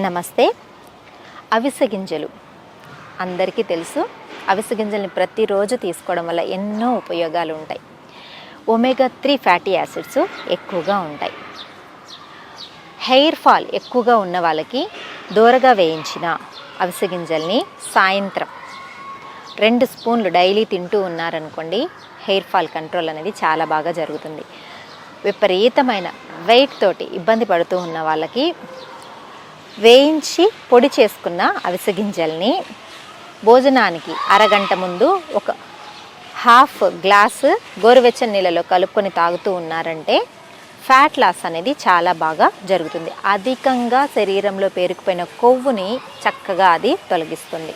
నమస్తే. అవిసె గింజలు. అందరికీ తెలుసు అవిసె గింజల్ని ప్రతిరోజు తీసుకోవడం వల్ల ఎన్నో ఉపయోగాలు ఉంటాయి. ఒమేగా త్రీ ఫ్యాటీ యాసిడ్స్ ఎక్కువగా ఉంటాయి. హెయిర్ ఫాల్ ఎక్కువగా ఉన్న వాళ్ళకి దూరగా వేయించిన అవిసె గింజల్ని సాయంత్రం రెండు స్పూన్లు డైలీ తింటూ ఉన్నారనుకోండి హెయిర్ ఫాల్ కంట్రోల్ అనేది చాలా బాగా జరుగుతుంది. విపరీతమైన వెయిట్ తోటి ఇబ్బంది పడుతూ ఉన్న వాళ్ళకి వేయించి పొడి చేసుకున్న అవిసె గింజల్ని భోజనానికి అరగంట ముందు ఒక హాఫ్ గ్లాసు గోరువెచ్చని నీళ్ళలో కలుపుకొని తాగుతూ ఉన్నారంటే ఫ్యాట్ లాస్ అనేది చాలా బాగా జరుగుతుంది. అధికంగా శరీరంలో పేరుకుపోయిన కొవ్వుని చక్కగా అది తొలగిస్తుంది.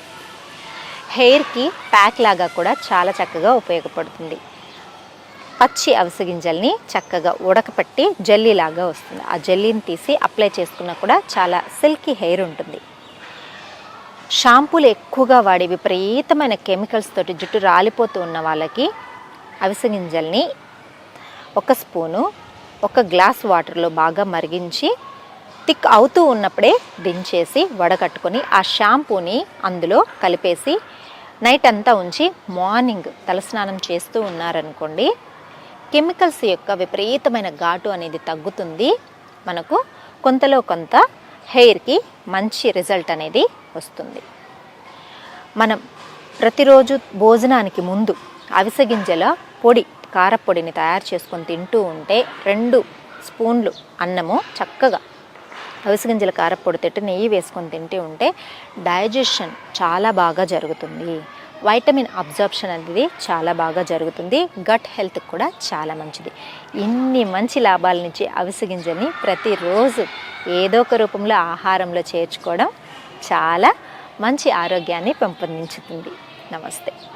హెయిర్కి ప్యాక్ లాగా కూడా చాలా చక్కగా ఉపయోగపడుతుంది. పచ్చి అవిసె గింజల్ని చక్కగా ఉడకపెట్టి జల్లీలాగా వస్తుంది. ఆ జల్లీని తీసి అప్లై చేసుకున్నా కూడా చాలా సిల్కీ హెయిర్ ఉంటుంది. షాంపూలు ఎక్కువగా వాడి విపరీతమైన కెమికల్స్ తోటి జుట్టు రాలిపోతూ ఉన్న వాళ్ళకి అవిసె గింజల్ని ఒక స్పూను ఒక గ్లాస్ వాటర్లో బాగా మరిగించి థిక్ అవుతూ ఉన్నప్పుడే దించేసి వడగట్టుకొని ఆ షాంపూని అందులో కలిపేసి నైట్ అంతా ఉంచి మార్నింగ్ తలస్నానం చేస్తూ ఉన్నారనుకోండి కెమికల్స్ యొక్క విపరీతమైన ఘాటు అనేది తగ్గుతుంది. మనకు కొంతలో కొంత హెయిర్కి మంచి రిజల్ట్ అనేది వస్తుంది. మనం ప్రతిరోజు భోజనానికి ముందు అవిసె గింజల పొడి కారపొడిని తయారు చేసుకొని తింటూ ఉంటే రెండు స్పూన్లు అన్నము చక్కగా అవిసగింజల కారపొడి తిట్టు నెయ్యి వేసుకొని తింటూ ఉంటే డైజెషన్ చాలా బాగా జరుగుతుంది. వైటమిన్ అబ్జర్ప్షన్ అనేది చాలా బాగా జరుగుతుంది. గట్ హెల్త్ కూడా చాలా మంచిది. ఇన్ని మంచి లాభాల నుంచి అవిసె గింజల్ని ప్రతిరోజు ఏదో ఒక రూపంలో ఆహారంలో చేర్చుకోవడం చాలా మంచి ఆరోగ్యాన్ని పెంపొందించుతుంది. నమస్తే.